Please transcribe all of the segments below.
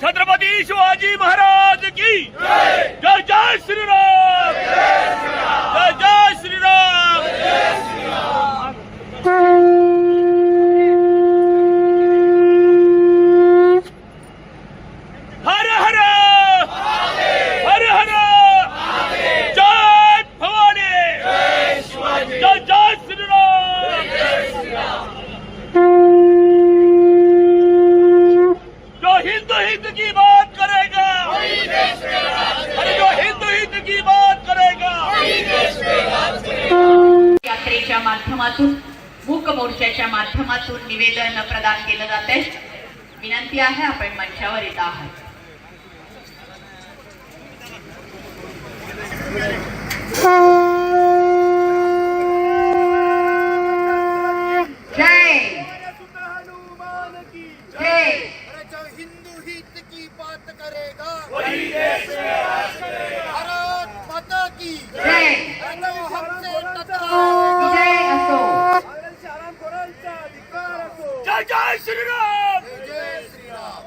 छत्रपती शिवाजी महाराज की जय. जय श्रीराम जय जय श्रीराम हर हर हर हर जय भवानी जय जय श्रीराम जो हिंदू हिंद की बात करेगा अरे जो हिंदू हिंद की बात करेगा यात्रेच्या माध्यमातून मूक मोर्चाच्या माध्यमातून निवेदन प्रदान केलं जात आहे विनंती आहे आपण मंचावर येत आहात. जय! हिंदू बात करेगा भारत माता की जय! हमसे टकराएगा विजय असो जय जय श्रीराम जय श्रीराम!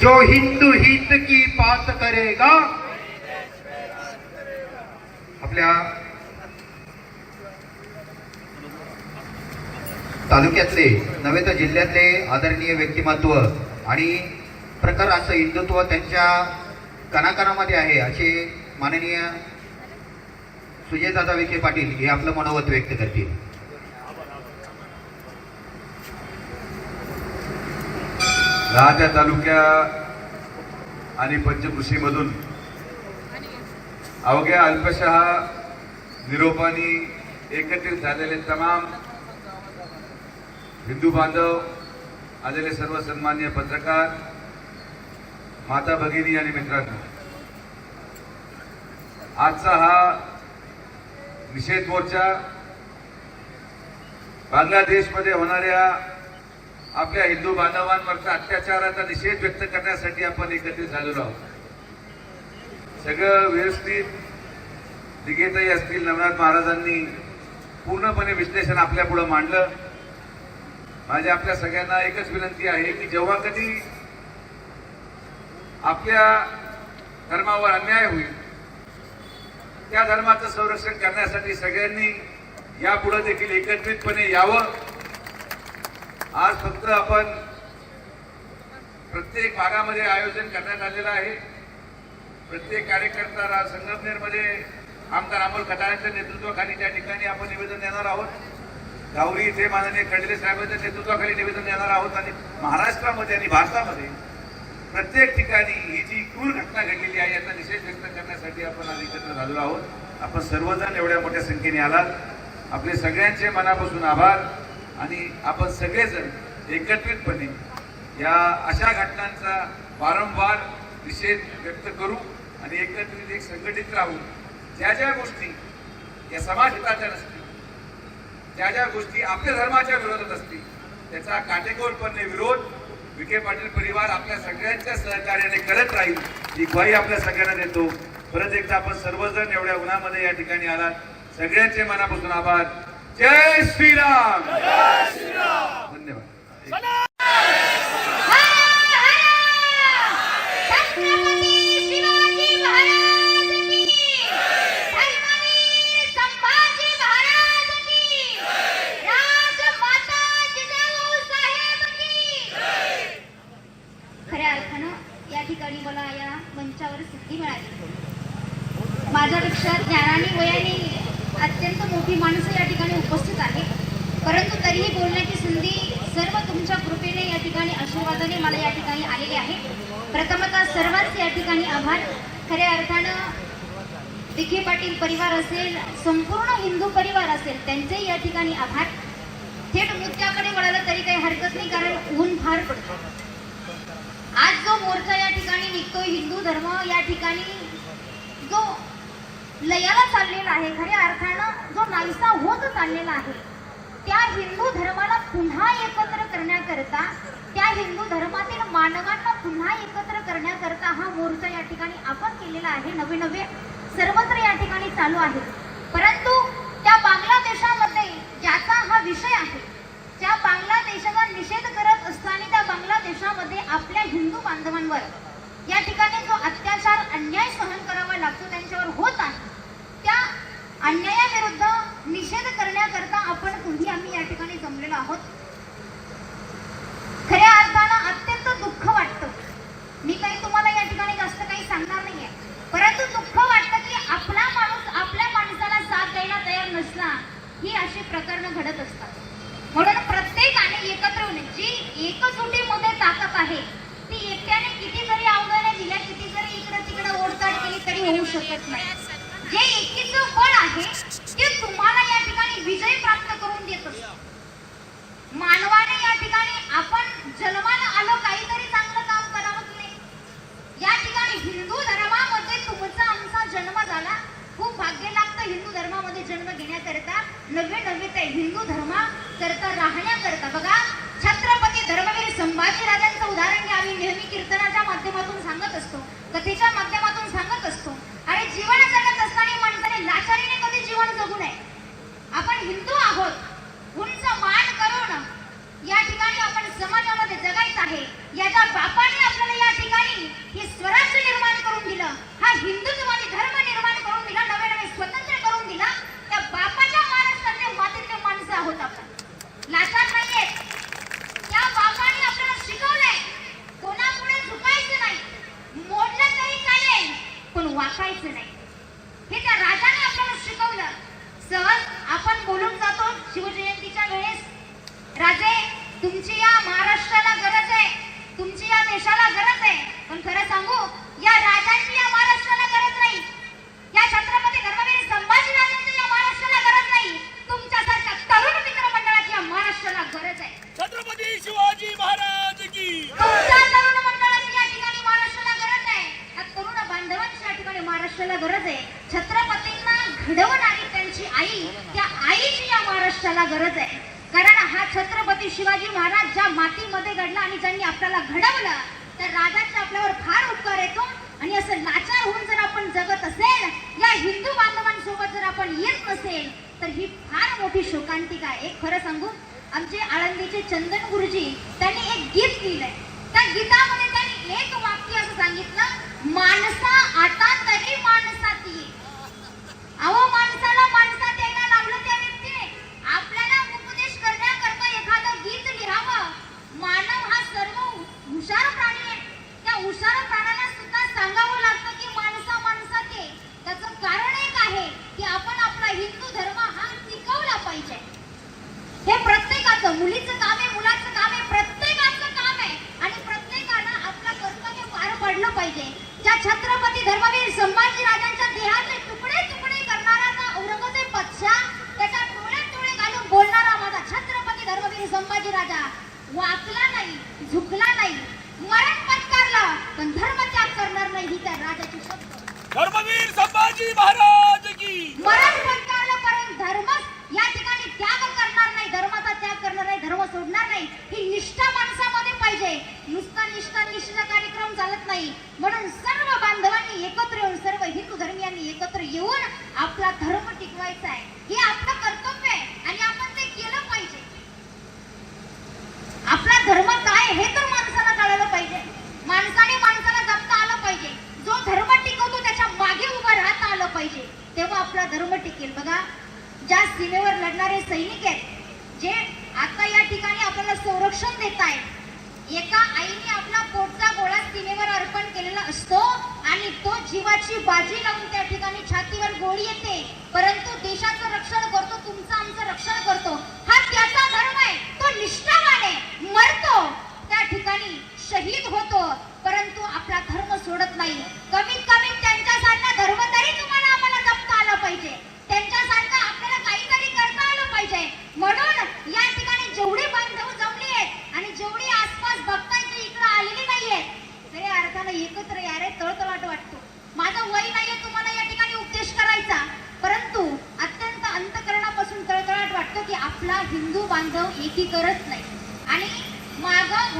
जो हिंदू हित की बात करेगा आपल्या तालुक्यातले नव्हे तर जिल्ह्यातले आदरणीय व्यक्तिमत्व आणि प्रकार असं हिंदुत्व त्यांच्या कणाकणामध्ये आहे असे माननीय सुजयदादा विखे पाटील हे आपलं मनोगत व्यक्त करतील. राहत्या तालुक्या आणि पंचकृषीमधून अवघ्या अल्पशहा निरोपानी एकत्रित झालेले तमाम हिंदू बांधव आलेले सर्व सन्मान्य पत्रकार माता भगिनी आणि मित्रांनो आजचा हा निषेध मोर्चा बांगलादेशमध्ये होणाऱ्या आपल्या हिंदू बांधवांवरचा अत्याचाराचा निषेध व्यक्त करण्यासाठी आपण एकत्रित झालेलो आहोत. सगळं व्यवस्थित दिघेताई असतील नवनाथ महाराजांनी पूर्णपणे विश्लेषण आपल्यापुढे मांडलं. माझी आपल्या सगळ्यांना एकच विनंती आहे की जेव्हा कधी आपल्या धर्मावर अन्याय होईल. त्या धर्माचं संरक्षण करण्यासाठी सगळ्यांनी यापुढे देखील एकत्रितपणे यावं. आज फक्त आपण प्रत्येक भागामध्ये आयोजन करण्यात आलेलं आहे. प्रत्येक कार्यकर्ता संगमनेरमध्ये आमदार अमोल खताळ्यांच्या नेतृत्वाखाली त्या ठिकाणी आपण निवेदन देणार आहोत. गावरी इथे माननीय खडले साहेबांच्या नेतृत्वाखाली निवेदन देणार आहोत आणि महाराष्ट्रामध्ये आणि भारतामध्ये प्रत्येक ठिकाणी ही जी क्रूर घटना घडलेली आहे याचा निषेध व्यक्त करण्यासाठी आपण आज एकत्र झालेलो आहोत. आपण सर्वजण एवढ्या मोठ्या संख्येने आलात. आपले सगळ्यांचे मनापासून आभार आणि आपण सगळेजण एकत्रितपणे या अशा घटनांचा वारंवार निषेध व्यक्त करू आणि एकत्रित एक संघटित राहू. ज्या ज्या गोष्टी या समाजहिताच्या नसतील ज्या ज्या गोष्टी आपल्या धर्माच्या विरोधात असतील त्याचा काटेकोरपणे विरोध विखे पाटील परिवार आपल्या सगळ्यांच्या सहकार्याने करत राहील ही ग्वाही आपल्या सगळ्यांना देतो. परत एकदा आपण सर्वजण एवढ्या उन्हामध्ये या ठिकाणी आलात. सगळ्यांचे मनापासून आभार. जय श्रीराम! या ठिकाणी आशीर्वादाने मला या ठिकाणी आलेले आहे. प्रथमतः सर्वांचे या ठिकाणी आभार. खऱ्या अर्थानं विखे पाटील परिवार असेल संपूर्ण हिंदू परिवार असेल त्यांचेही या ठिकाणी आभार. थेट मुद्द्याकडे वळालं तरी काही हरकत नाही कारण ऊन फार पडतो. आज जो मोर्चा या ठिकाणी निघतोय हिंदू धर्म या ठिकाणी जो लयाला चाललेला आहे खऱ्या अर्थानं जो नाहीसा होत चाललेला आहे त्या हिंदू धर्माला पुन्हा एकत्र करण्याकरता त्या हिंदू धर्मातील मानवांना पुन्हा एकत्र करण्याकरता हा मोर्चा या ठिकाणी आपण केलेला आहे. नवे नवे सर्वत्र या ठिकाणी चालू आहे. परंतु त्या बांगलादेशामध्ये ज्याचा हा विषय आहे त्या बांगलादेशाचा निषेध करत असताना त्या बांगलादेशामध्ये आपल्या हिंदू बांधवांवर या ठिकाणी जो अत्याचार अन्याय सहन करावा लागतो त्यांच्यावर होत आहे. त्या अन्यायाविरुद्ध निषेध करण्याकरता आपण तुम्ही आम्ही या ठिकाणी जमलेलो आहोत. खऱ्या अर्थानं अत्यंत दुःख वाटतं. मी काही तुम्हाला या ठिकाणी जास्त काही सांगणार नाहीये. परंतु दुःख वाटतं की आपला माणूस आपल्या माणसाला साथ द्यायला तयार नसला ही अशी प्रकरण घडत असतात. म्हणून प्रत्येकाने एकत्र होणे जी एकजुटीमध्ये ताकद आहे ती एकट्याने किती जरी अवघडने दिल्या किती जरी इकडे तिकडे ओढताड केली तरी होऊ शकत नाही. जे एकीचं बळ आहे ते तुम्हाला या ठिकाणी विजय प्राप्त करून देत असत मानवाने या ठिकाणी आपण जन्माला आलो काहीतरी चांगलं काम करावं की नाही. या ठिकाणी हिंदू धर्मामध्ये तुमचा आमचा जन्म झाला. खूप भाग्य लागतं हिंदू धर्मामध्ये जन्म घेण्याकरता. नवे नवे ते हिंदू धर्मा करता राहण्याकरता बघा छत्रपती धर्मवीर संभाजी राजांचं उदाहरण घ्या. आम्ही नेहमी कीर्तनाच्या माध्यमातून सांगत असतो. कथेच्या माध्यमातून जगू नये आपण हिंदू आहोत. उंच मान करून या ठिकाणी आपण समाजामध्ये जगायचं आहे. याच्या बापाने आपल्याला या ठिकाणी ही स्वराज्य चंदन गुरुजी त्यांनी एक गीत लिहिलंय. त्या गीतामध्ये त्यांनी एक वाक्य असं सांगितलं माणसा आता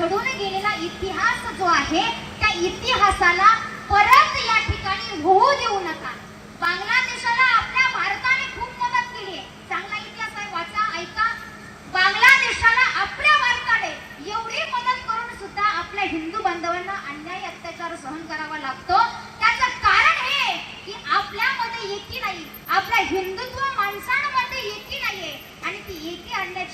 घडून गेलेला इतिहास जो आहे त्या इतिहासाला परत या ठिकाणी होऊ देऊ नका. बांगलादेशाला आपल्या भारताने खूप मदत केली आहे. चांगला इतिहास आहे वाचा ऐका. बांगलादेशाला आपल्या भारताने एवढी मदत करून सुद्धा आपल्या हिंदू बांधवांना अन्याय अत्याचार सहन करावा लागतो. त्याचं कारण हे की आपल्यामध्ये येते नाही आपल्या हिंदुत्व माणसांमध्ये येते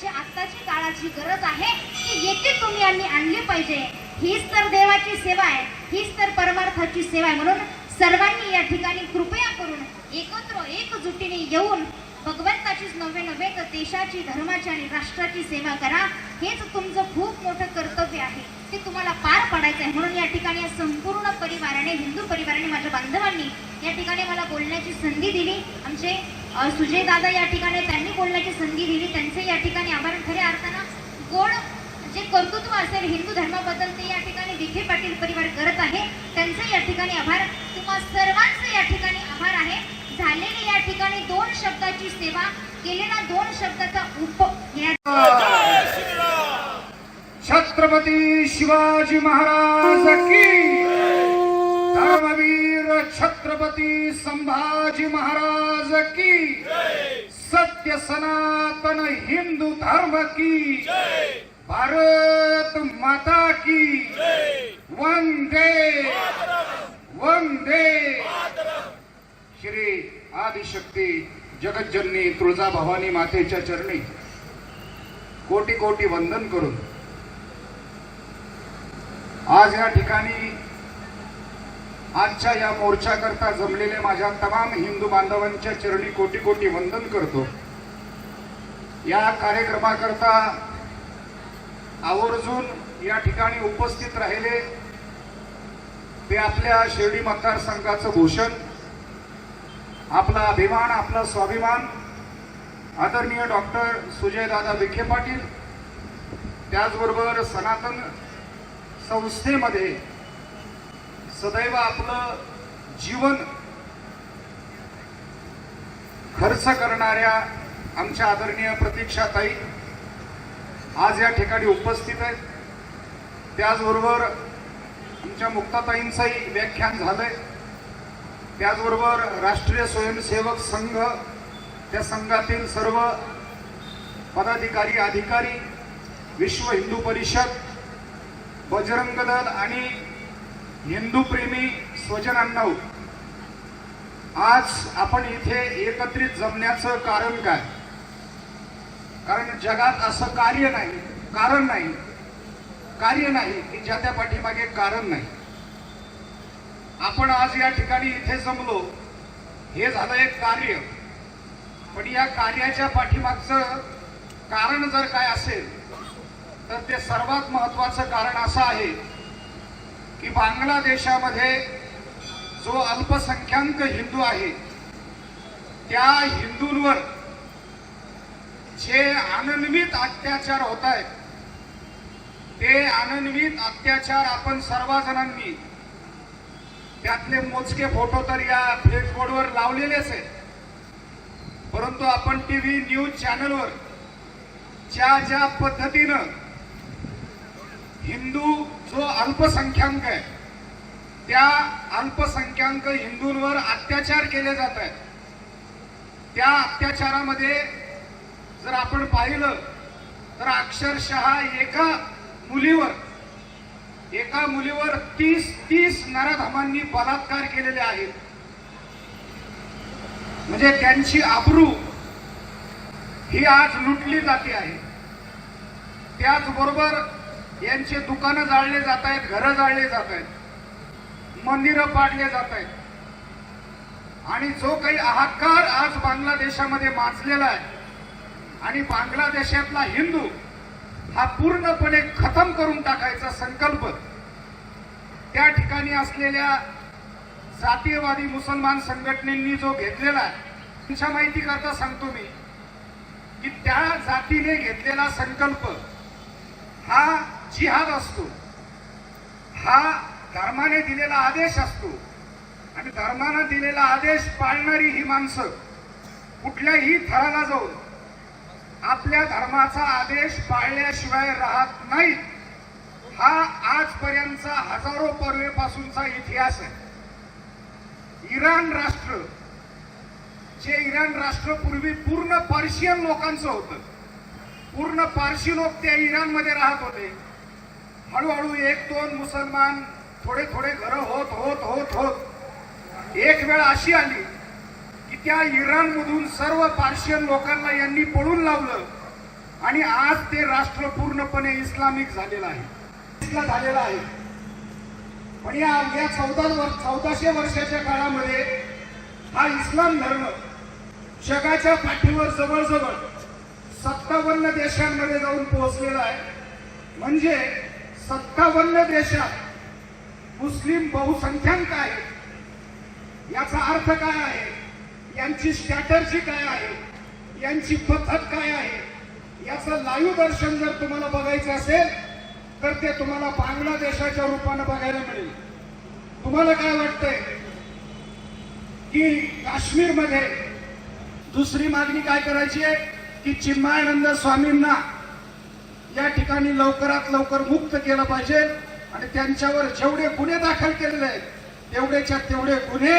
काळाची गरज आहे की येथे तुम्ही आम्ही आणली पाहिजे. हीच तर देवाची सेवा आहे. हीच तर परमार्थाची सेवा आहे. म्हणून सर्वांनी या ठिकाणी कृपया करून एकत्र एकजुटीने येऊन भगवंताचीच नव्हे नव्हे तर देशाची धर्माची आणि राष्ट्राची सेवा करा. हेच तुमचं खूप मोठं कर्तव्य आहे. ते तुम्हाला पार पाडायचं आहे. म्हणून या ठिकाणी या संपूर्ण परिवाराने हिंदू परिवाराने माझ्या बांधवांनी या ठिकाणी मला बोलण्याची संधी दिली. आमचे सुजय दादा या ठिकाणी त्यांनी बोलण्याची संधी दिली. त्यांचे या ठिकाणी आभार. खऱ्या अर्थानं गोड जे कर्तृत्व असेल हिंदू धर्माबद्दल ते या ठिकाणी विखे पाटील परिवार करत आहे. त्यांचे या ठिकाणी आभार. तुम्हा सर्वांचे या ठिकाणी आभार आहे. झालेली या ठिकाणी दोन शब्दाची सेवा केलेला दोन शब्दाचा उप छत्रपती शिवाजी महाराज की धर्मवीर छत्रपती संभाजी महाराज की। सत्य सनातन हिंदू धर्म की। भारत माता की। वंदे। वंदे। श्री आदिशक्ती जगज्जननी तुळजा भवानी मातेच्या चरणी कोटी कोटी वंदन करून आज या ठिकाणी आजच्या या मोर्चाकरता जमलेले माझ्या तमाम हिंदू बांधवांच्या चरणी कोटी कोटी वंदन करतो. या कार्यक्रमाकरता आवर्जून या ठिकाणी उपस्थित राहिले ते आपल्या शिर्डी मतदारसंघाचं भूषण आपला अभिमान आपला स्वाभिमान आदरणीय डॉक्टर सुजयदादा विखे पाटील त्याचबरोबर सनातन संस्थेमध्ये सदैव आपलं जीवन खर्च करणाऱ्या आमच्या आदरणीय प्रतीक्षाताई आज या ठिकाणी उपस्थित आहेत. त्याचबरोबर आमच्या मुक्ताताईंचंही व्याख्यान झालंय. त्याचबरोबर राष्ट्रीय स्वयंसेवक संघ त्या संघातील सर्व पदाधिकारी अधिकारी विश्व हिंदू परिषद बजरंग दल आणि हिंदू प्रेमी स्वजनांना आज आपण इथे एकत्रित जमण्याचं कारण काय? कारण जगात असं कार्य नाही कारण नाही कार्य नाही की ज्या त्या पाठीमागे कारण नाही. आपण आज या ठिकाणी इथे जमलो हे झालं एक कार्य. पण या कार्याच्या पाठीमागचं कारण जर काय असेल तर ते सर्वात महत्वाचं कारण असं आहे. की बांगलादेशामध्ये जो अल्पसंख्याक हिंदू आहे त्या हिंदूंवर जे अनन्वित अत्याचार होत आहेत ते अनन्वित अत्याचार आपण सर्वजणांनी त्यातले मोजके फोटो तर या फ्लेक्सबोर्डवर लावलेलेच आहेत. परंतु आपण टीव्ही न्यूज चॅनलवर ज्या ज्या पद्धतीनं हिंदू जो अल्पसंख्याक आहे त्या अल्पसंख्याक हिंदूंवर अत्याचार केले जात आहेत. त्या अत्याचारामध्ये जर आपण पाहिलं तर अक्षरशः एका मुलीवर एका मुलीवर तीस तीस नराधमांनी बलात्कार केलेले आहेत. म्हणजे त्यांची आबरू ही आज लुटली जाते आहे. त्याचबरोबर यांचे दुकानं जाळले जात आहेत घरं जाळले जात आहेत मंदिरं पाडले जात आहेत आणि जो काही हाहाकार आज बांगलादेशामध्ये माजलेला आहे आणि बांगलादेशातला हिंदू हा पूर्णपणे खतम करून टाकायचा संकल्प त्या ठिकाणी असलेल्या जातीयवादी मुसलमान संघटनेंनी जो घेतलेला आहे त्यांच्या माहिती करता सांगतो मी की त्या जातीने घेतलेला संकल्प हा जिहाद असतो. हा धर्माने दिलेला आदेश असतो. आणि धर्मानं दिलेला आदेश पाळणारी ही माणसं कुठल्याही थराला जाऊन आपल्या धर्माचा आदेश पाळल्याशिवाय राहत नाहीत हा आजपर्यंतचा हजारो पर्वेपासूनचा इतिहास आहे. इराण राष्ट्र जे इराण राष्ट्र पूर्वी पूर्ण पर्शियन लोकांचं होतं. पूर्ण पारशी लोक त्या इराणमध्ये राहत होते. हळूहळू एक दोन मुसलमान थोडे थोडे घरं होत होत होत होत एक वेळ अशी आली की त्या इराणमधून सर्व पार्शियन लोकांना यांनी पळून लावलं आणि आज ते राष्ट्र पूर्णपणे इस्लामिक झालेलं आहे. झालेलं आहे. पण या अवघ्या चौदा वर्ष चौदाशे वर्षाच्या काळामध्ये हा इस्लाम धर्म जगाच्या पाठीवर जवळजवळ सत्तावन्न देशांमध्ये जाऊन पोहोचलेला आहे. म्हणजे सत्तावन्न देशात मुस्लिम बहुसंख्याक आहेत. याचा अर्थ काय आहे? यांची स्ट्रॅटर्जी काय आहे? यांची पद्धत काय आहे? याचं लाईव्ह दर्शन जर तुम्हाला बघायचं असेल तर ते तुम्हाला बांगलादेशाच्या रूपानं बघायला मिळेल. तुम्हाला काय वाटतंय? की काश्मीरमध्ये दुसरी मागणी काय करायची आहे? की चिन्मयानंद स्वामींना या ठिकाणी लवकरात लवकर मुक्त केलं पाहिजे आणि त्यांच्यावर जेवढे गुन्हे दाखल केलेले आहेत तेवढेच्या तेवढे गुन्हे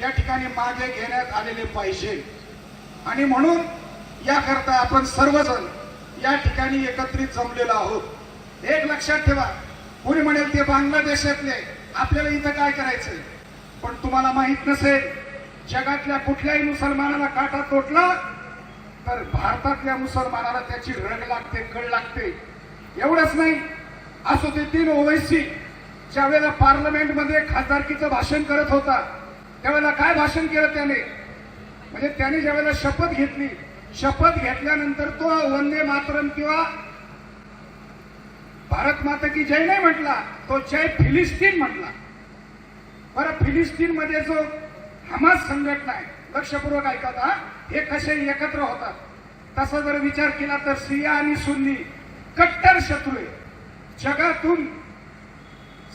या ठिकाणी मागे घेण्यात आलेले पाहिजे. आणि म्हणून याकरता आपण सर्वजण या ठिकाणी एकत्रित जमलेलो आहोत. एक लक्षात ठेवा कोणी म्हणेल ते बांगलादेशातले आपल्याला इथं काय करायचंय? पण तुम्हाला माहीत नसेल जगातल्या कुठल्याही मुसलमानाला काटा तोटला तर भारतातल्या मुसलमानाला त्याची रग लागते कळ लागते. एवढंच नाही असो ते तीन ओवैसी ज्या वेळेला पार्लमेंटमध्ये खासदारकीचं भाषण करत होता त्यावेळेला काय भाषण केलं त्याने? म्हणजे त्याने ज्या वेळेला शपथ घेतली शपथ घेतल्यानंतर तो वंदे मातरम किंवा भारत माता की जय नाही म्हटला तो जय फिलिस्तीन म्हटला. बरं फिलिस्तीन मध्ये जो हमास संघटना आहे लक्षपूर्वक ऐकत हा. हे कसे एकत्र होतात? तसा जर विचार केला तर सिया आणि सुन्नी कट्टर शत्रू आहे जगातून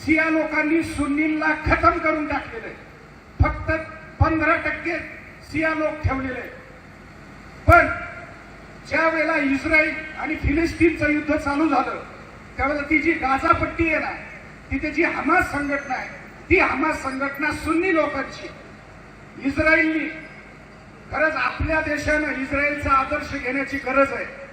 सिया लोकांनी सुन्नीला खतम करून टाकलेलं आहे. फक्त पंधरा टक्के सिया लोक ठेवलेले आहेत. पण ज्या वेळेला इस्रायल आणि फिलिस्तीनचं युद्ध चालू झालं त्यावेळेला ती जी गाजापट्टी आहे ना तिथे जी हमास संघटना आहे ती हमास संघटना सुन्नी लोकांची. इस्रायलनी खरंच आपल्या देशानं इस्रायलचा आदर्श घेण्याची गरज आहे.